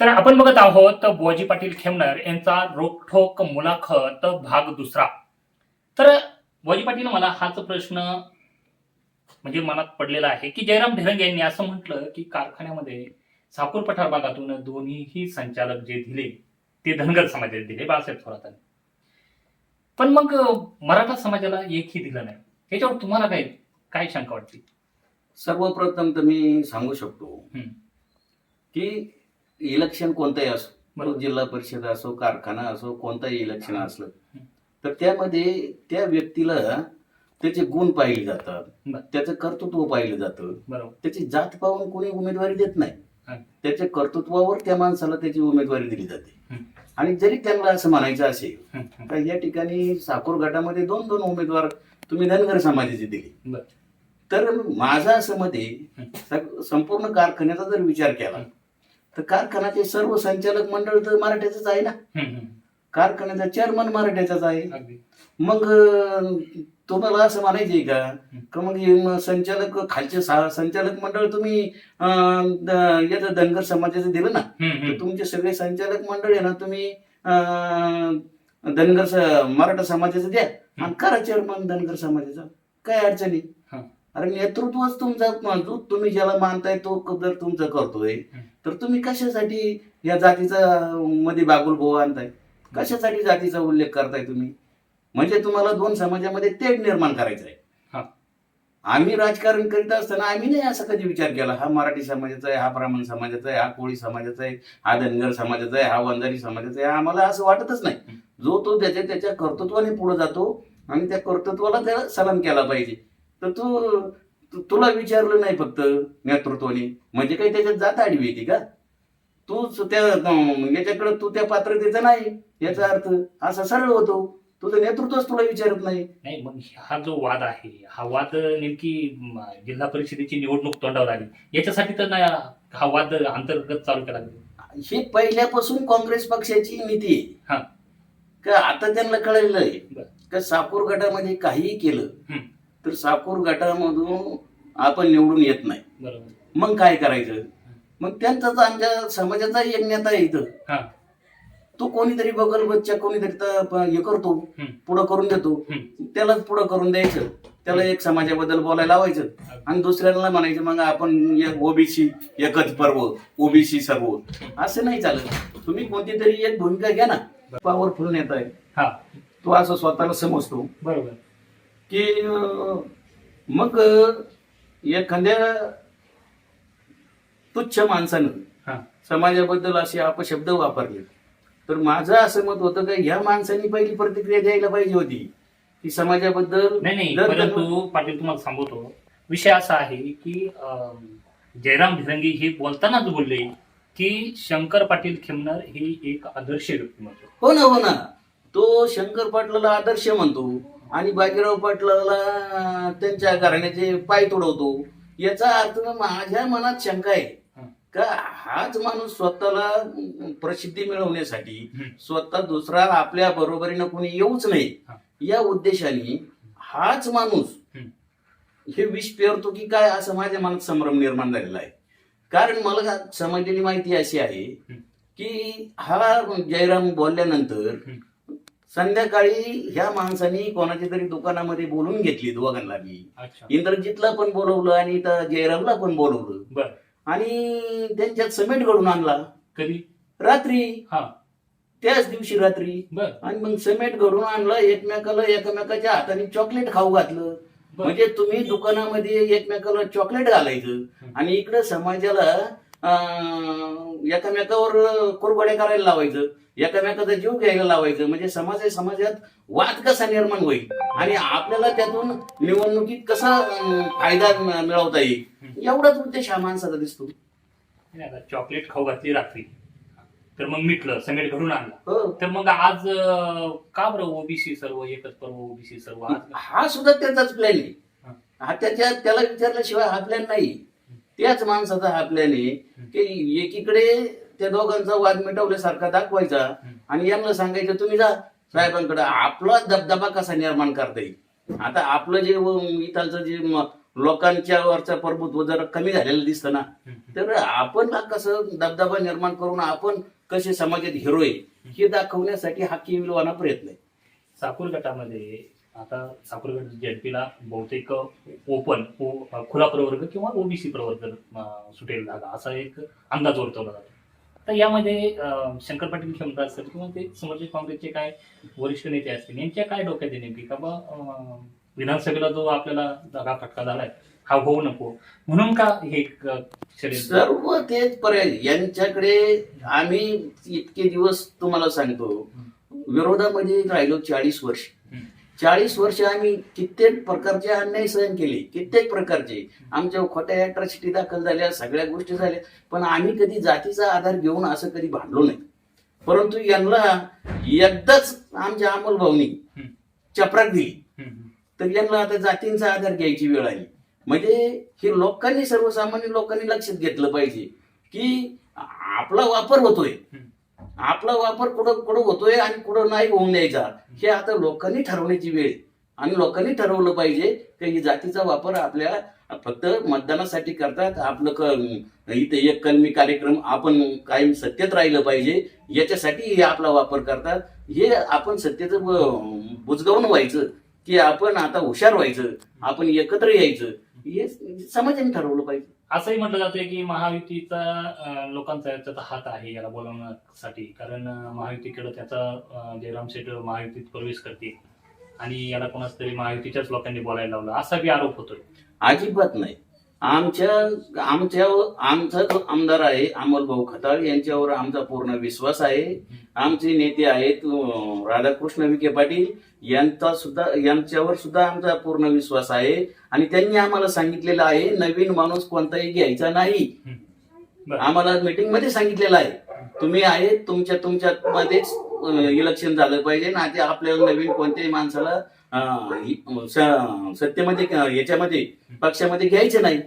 तर आपण बघत आहोत बुवाजी पाटील खेमनर यांचा रोखोक मुलाखत भाग दुसरा. तर बुवाजी पाटील मला हाच प्रश्न म्हणजे मनात पडलेला आहे की जयराम ढेरंग यांनी असं म्हटलं की कारखान्यामध्ये साकूर पठार भागातून दोन्हीही संचालक जे दिले ते धनगर समाजाने दिले बाळासाहेब थोरातांनी. पण मग मराठा समाजाला एकही दिलं नाही. याच्यावर तुम्हाला काय काय शंका वाटते सर्वप्रथम तर मी सांगू शकतो. की इलेक्शन कोणतंही असो. तो जिल्हा परिषद असो कारखाना असो कोणताही इलेक्शन असलं. तर त्यामध्ये त्या व्यक्तीला त्याचे गुण पाहिले जातात. त्याचं कर्तृत्व पाहिलं जातं त्याची जात पाहून कोणी उमेदवारी देत नाही. त्याच्या कर्तृत्वावर त्या माणसाला त्याची उमेदवारी दिली जाते. आणि जरी त्यांना असं म्हणायचं असेल. तर या ठिकाणी साकूर गटामध्ये दोन दोन उमेदवार तुम्ही धनगर समाजाचे दिले. तर माझं असं मत संपूर्ण कारखान्याचा जर विचार केला तर कारखान्याचे सर्व संचालक मंडळ तर मराठ्याचंच आहे ना. कारखान्याचा चेअरमन मराठ्याचाच आहे. मग तुम्हाला असं म्हणायचंय का? का मग संचालक खालचे संचालक मंडळ तुम्ही याचं धनगर समाजाचं दिलं ना? तर. तुमचे सगळे संचालक मंडळ आहे ना तुम्ही धनगर मराठा समाजाचं द्या. आणि करा चेअरमन धनगर समाजाचा. काय अडचणी. अरे नेतृत्वच तुमचा जो तुम्ही ज्याला मानताय तो जर तुमचं करतोय. तर तुम्ही कशासाठी या जातीचा मध्ये बागुल बोवा आणताय? कशासाठी जातीचा उल्लेख करताय तुम्ही? म्हणजे तुम्हाला दोन समाजामध्ये तेढ निर्माण करायचं आहे हा. आम्ही राजकारण करीत असताना आम्ही नाही असा कधी विचार केला हा मराठी समाजाचा आहे हा ब्राह्मण समाजाचा आहे हा कोळी समाजाचा आहे हा धनगर समाजाचा आहे हा वंजारी समाजाचा आहे आम्हाला असं वाटतच नाही. जो तो त्याच्या त्याच्या कर्तृत्वाने पुढे जातो आणि त्या कर्तृत्वाला त्याला सलाम केला पाहिजे. तर तू तू- तुला विचारलं नाही फक्त नेतृत्वाने म्हणजे काही त्याच्यात जात आडवी येते का तूच त्या याच्याकडे तू त्या पात्रतेचा नाही याचा अर्थ असा सरळ होतो तुझं नेतृत्वच तुला विचारत नाही नाही मग हा जो वाद आहे हा वाद नेमकी जिल्हा परिषदेची निवडणूक तोंडावर आली याच्यासाठी तर नाही हा वाद अंतर्गत चालू केला. ही पहिल्यापासून काँग्रेस पक्षाची नीती हा. आहे का आता त्यांना कळलेलं आहे. का साकूर गटामध्ये काहीही केलं. तर साकूर गटामधून आपण निवडून येत नाही. मग काय करायचं? मग त्यांचाच आमच्या समाजाचा एक नेता इथं. हा. तो कोणीतरी बगल बच्चा कोणीतरी हे करतो. पुढं करून देतो. त्यालाच पुढं करून द्यायचं. त्याला एक समाजाबद्दल बोलायला लावायचं. आणि दुसऱ्याला म्हणायचं मग आपण ओबीसी एकच पर्व ओबीसी सर्व. असं नाही चालत. तुम्ही कोणती तरी एक भूमिका घ्या ना. पॉवरफुल नेता आहे. तो असं स्वतःला समजतो. बरोबर. की मग एखाद्या तुच्छ माणसानं हा. समाजाबद्दल असे अपशब्द वापरले. तर माझं असं मत होतं का ह्या माणसांनी पहिली प्रतिक्रिया द्यायला पाहिजे होती की समाजाबद्दल नाही परंतु पाटील तुम्हाला सांगतो. विषय असा आहे की जयराम भिरंगी हे बोलतानाच बोलले की शंकर पाटील खेमनर ही एक आदर्श व्यक्तिमत्व. हो ना हो ना. तो शंकर पाटलाला आदर्श म्हणतो. आणि बाजीराव पाटलाला त्यांच्या घराण्याचे पाय तुडवतो याचा अर्थ माझ्या मनात शंका आहे. का हाच माणूस स्वतःला प्रसिद्धी मिळवण्यासाठी. स्वतः दुसरा आपल्या बरोबरीनं कोणी येऊच नाही. या उद्देशाने हाच माणूस हं. विष पेरतो की काय असं माझ्या मनात संभ्रम निर्माण झालेला आहे कारण मला समजलेली माहिती अशी आहे. की हा जयराम बोलल्यानंतर. संध्याकाळी ह्या माणसाने कोणाच्या तरी दुकानामध्ये बोलून घेतली दोघांना अच्छा. इंद्रजितला पण बोलवलं आणि इथं जयरामला पण बोलवलं. बर. आणि त्यांच्यात समेट घडून आणला. कधी? रात्री. हा. त्याच दिवशी रात्री. बर. आणि मग समेट घडून आणलं एकमेकाला एकमेकाच्या हाताने चॉकलेट खाऊ घातलं. म्हणजे तुम्ही दुकानामध्ये एकमेकाला चॉकलेट घालायचं. आणि इकडे समाजाला एकामेकावर कुरघोड्या करायला लावायचं. एकामेकाचा जीव घ्यायला लावायचं. म्हणजे समाज समाजात वाद कसा निर्माण होईल? आणि आपल्याला त्यातून निवडणुकीत कसा फायदा मिळवता येईल? एवढाच उद्देश हा माणसाचा दिसतो. चॉकलेट खाऊ घातली रात्री. तर मग मिटलं समेट घडून आणला. हो. तर मग आज का बरं ओबीसी सर्व एकच पर्व ओबीसी सर्व? हा सुद्धा त्याचाच प्लॅन आहे. हा. हा त्याच्या त्याला विचारल्याशिवाय हा प्लॅन नाही. त्याच माणसाचा आहे की एकीकडे त्या दोघांचा वाद मिटवल्यासारखा दाखवायचा आणि यांना सांगायचं तुम्ही जा साहेबांकडे. आपला दबदबा कसा निर्माण करता येईल? आता आपलं जे व- इथालचं जे लोकांच्या वरचा प्रभुत्व जर कमी झालेलं दिसतं ना. तर आपण ना कसं दबदबा निर्माण करून आपण कसे समाजात हिरो आहे हे दाखवण्यासाठी हा केविलवाना प्रयत्न आहे. साकूर गटामध्ये आता साकूर गट जेडपीला बहुतेक ओपन खुला प्रवर्ग किंवा ओबीसी प्रवर्ग सुटेल जागा असा एक अंदाज वर्तवला जातो तर यामध्ये शंकर पाटील क्षमता असेल किंवा ते समाजवादी काँग्रेसचे काय वरिष्ठ नेते असतील यांच्या काय डोक्यात नेमकी का बा विधानसभेला जो आपल्याला जागा फटका झालाय हा होऊ नको म्हणून का हे? सर्व तेच पर्याय यांच्याकडे आम्ही इतके दिवस तुम्हाला सांगतो विरोधामध्ये राहिलो चाळीस वर्ष. चाळीस वर्ष आम्ही कित्येक प्रकारचे अन्याय सहन केले कित्येक प्रकारचे. आमच्या खोट्या अट्रॉसिटी दाखल झाल्या सगळ्या गोष्टी झाल्या. पण आम्ही कधी जातीचा आधार घेऊन असं कधी भांडलो नाही. परंतु यांना एकदाच आमच्या अमोल भाऊनी हम्म. चपराक दिली. तर यांना आता जातींचा आधार घ्यायची वेळ आली. म्हणजे हे लोकांनी सर्वसामान्य लोकांनी लक्षात घेतलं पाहिजे की आपला वापर होतोय. आपला वापर कुठं कुठं होतोय आणि कुठं नाही होऊन द्यायचा हे आता लोकांनी ठरवण्याची वेळ. आणि लोकांनी ठरवलं पाहिजे की जातीचा वापर आपल्या फक्त मतदानासाठी करतात. आपलं क इथे एक कलमी कार्यक्रम आपण कायम सत्तेत राहिलं पाहिजे याच्यासाठी हे आपला वापर करतात. हे आपण सत्तेचं बुजगावून व्हायचं की आपण आता हुशार व्हायचं आपण एकत्र यायचं हे समाजाने ठरवलं पाहिजे. असंही म्हटलं जातंय की महायुतीचा लोकांचा त्याचा हात आहे याला बोलवण्यासाठी. कारण महायुतीकडे त्याचा जयराम शेठ महायुतीत प्रवेश करते आणि याला कोणाच तरी महायुतीच्याच लोकांनी बोलायला लावलं. असा बी आरोप होतोय. अजिबात नाही. आमच्या आमच्या आमचा जो आमदार आहे अमोल भाऊ खताळ यांच्यावर आमचा पूर्ण विश्वास आहे. आमचे नेते आहेत राधाकृष्ण विखे पाटील यांचा सुद्धा यांच्यावर सुद्धा आमचा पूर्ण विश्वास आहे. आणि त्यांनी आम्हाला सांगितलेलं आहे नवीन माणूस कोणताही घ्यायचा नाही. आम्हाला मीटिंगमध्ये सांगितलेलं आहे. तुम्ही आहे तुमच्या तुमच्या मध्येच इलेक्शन झालं पाहिजे ना ते आपल्याला नवीन कोणत्याही माणसाला सत्तेमध्ये याच्यामध्ये पक्षामध्ये घ्यायचं नाही.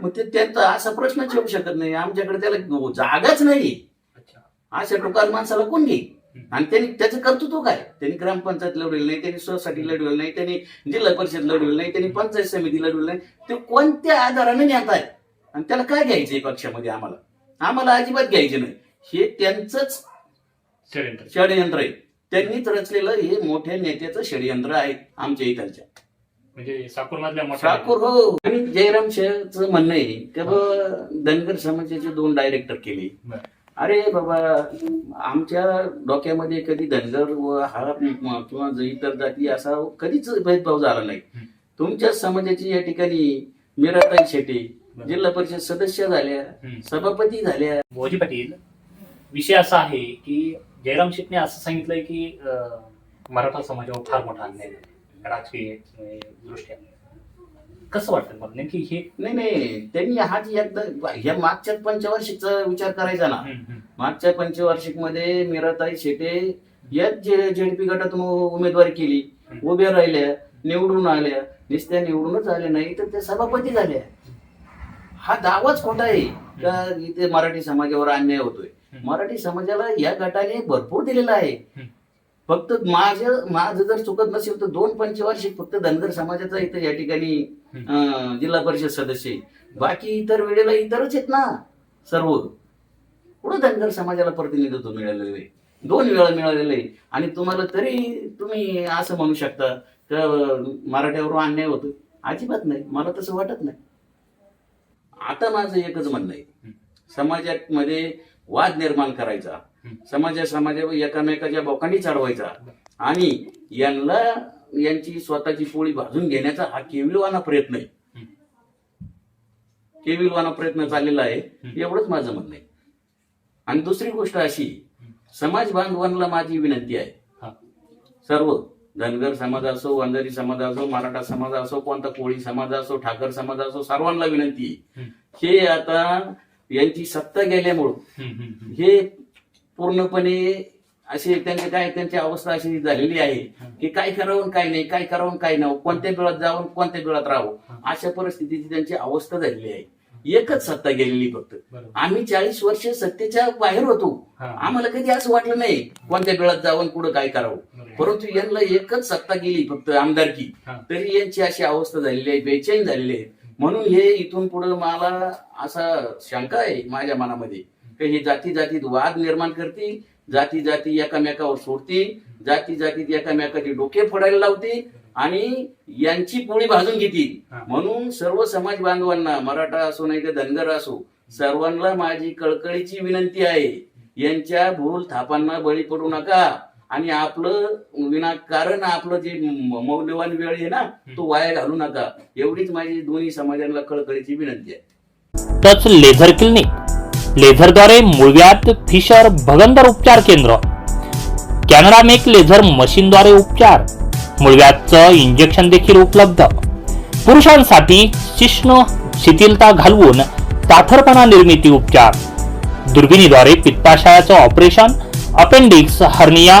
मग ते त्यांचा असा प्रश्नच येऊ शकत नाही. आमच्याकडे त्याला जागाच नाही. अशा टोकाल माणसाला कोण घेईल. आणि त्यांनी त्याचं कर्तृत्व काय? त्यांनी ग्रामपंचायत लढवली नाही त्यांनी सोसायटी लढवली नाही त्यांनी जिल्हा परिषद लढवली नाही त्यांनी पंचायत समिती लढवली नाही. ते कोणत्या आधाराने नेत आहे आणि त्याला काय घ्यायचंय पक्षामध्ये आम्हाला? आम्हाला अजिबात घ्यायचे नाही. हे त्यांचंच षडयंत्र. षडयंत्र आहे. त्यांनीच रचलेलं हे मोठ्या नेत्याचं षडयंत्र आहे आमच्या इकडच्या म्हणजे साकूर मधल्या मोठ्या ठाकूर हो आणि जयराम शेठचं म्हणणं आहे की बाबा धनगर समाजाचे दोन डायरेक्टर केले बरं. अरे बाबा आमच्या डोक्यामध्ये कधी धनगर व हा म- किंवा इतर जाती असा कधीच भेदभाव झाला नाही हं. तुमच्या समाजाची या ठिकाणी मीराताई शेटे बरं. जिल्हा परिषद सदस्य झाल्या. सभापती झाल्या मोदी पाटील विषय असा आहे की जयराम शेटने असं सांगितलंय की मराठा समाजावर फार मोठा अन्याय झाला राजकीय दृष्ट्या. कसं वाटतं मला नेमकी हे नाही नाही त्यांनी हा ह्या मागच्या पंचवार्षिकचा विचार करायचा ना. मागच्या पंचवार्षिकमध्ये मीराताई शेटे याच जे जेडपी गटातून उमेदवारी केली उभ्या राहिल्या निवडून आल्या नुसत्या निवडूनच आल्या नाही तर त्या सभापती झाल्या. हा दावाच खोटा आहे. का इथे मराठी समाजावर अन्याय होतोय? मराठी समाजाला या गटाने भरपूर दिलेला आहे. फक्त माझं माझं जर चुकत नसेल तर दोन पंचवार्षिक फक्त धनगर समाजाचा इथं या ठिकाणी जिल्हा परिषद सदस्य. बाकी इतर वेळेला इतरच आहेत ना सर्व. कुठं धनगर समाजाला प्रतिनिधित्व मिळालेलं आहे? दोन वेळा मिळालेलं आहे. आणि तुम्हाला तरी तुम्ही असं म्हणू शकता का अं, मराठ्यावर अन्याय होतो अजिबात नाही. मला तसं वाटत नाही. आता माझं एकच म्हणणं आहे. हम्म. वाद निर्माण करायचा. समाजा समाजावर एकामेकाच्या बोकांनी चढवायचा आणि यांना यांची स्वतःची पोळी भाजून घेण्याचा हा केविलवाना प्रयत्न आहे. केविलवाना प्रयत्न चाललेला आहे. एवढंच माझं म्हणणं आहे आणि दुसरी गोष्ट अशी समाज बांधवांना माझी विनंती आहे. सर्व धनगर समाज असो वंजारी समाज असो मराठा समाज असो कोणता कोळी समाज असो ठाकर समाज असो सर्वांना विनंती आहे. हे आता यांची सत्ता गेल्यामुळं. हे पूर्णपणे असे त्यांचे काय त्यांची अवस्था अशी झालेली आहे की काय करावं काय नाही काय करावं काय नाही कोणत्या बिळात जावं कोणत्या बिळात राहावं अशा परिस्थितीची त्यांची अवस्था झालेली आहे एकच सत्ता गेलेली फक्त. आम्ही चाळीस वर्ष सत्तेच्या बाहेर होतो. आम्हाला कधी असं वाटलं नाही कोणत्या बिळात जावं आणि कुठं काय करावं. परंतु यांना एकच सत्ता गेली फक्त आमदारकी. तरी यांची अशी अवस्था झालेली आहे बेचैन झालेली आहे म्हणून हे इथून पुढे मला असा शंका आहे माझ्या मनामध्ये. की हे जाती जातीत वाद निर्माण करतील जाती जाती एकामेकावर सोडतील जाती जातीत एकामेकाचे डोके फोडायला लावतील आणि यांची पोळी भाजून घेतील. म्हणून सर्व समाज बांधवांना मराठा असो नाही तर धनगर असो सर्वांना माझी कळकळीची विनंती आहे. यांच्या भूल थापांना बळी पडू नका. आणि आपलं विनाकारण आपलं जे मौल्यवान वेळ आहे ना तो वाया घालू नका. एवढीच माझी दोन्ही समाजांना कळकळीची विनंती आहे. Touch laser clinic. लेझरद्वारे मूळव्याध फिशर भगंदर उपचार केंद्र. कॅनडा मेक लेझर मशीनद्वारे उपचार. मूळव्याधचं इंजेक्शन देखील उपलब्ध. पुरुषांसाठी शिश्न शिथिलता घालवून ताठरपणा निर्मिती उपचार. दुर्बिणीद्वारे पित्ताशयाचं ऑपरेशन अपेंडिक्स हर्निया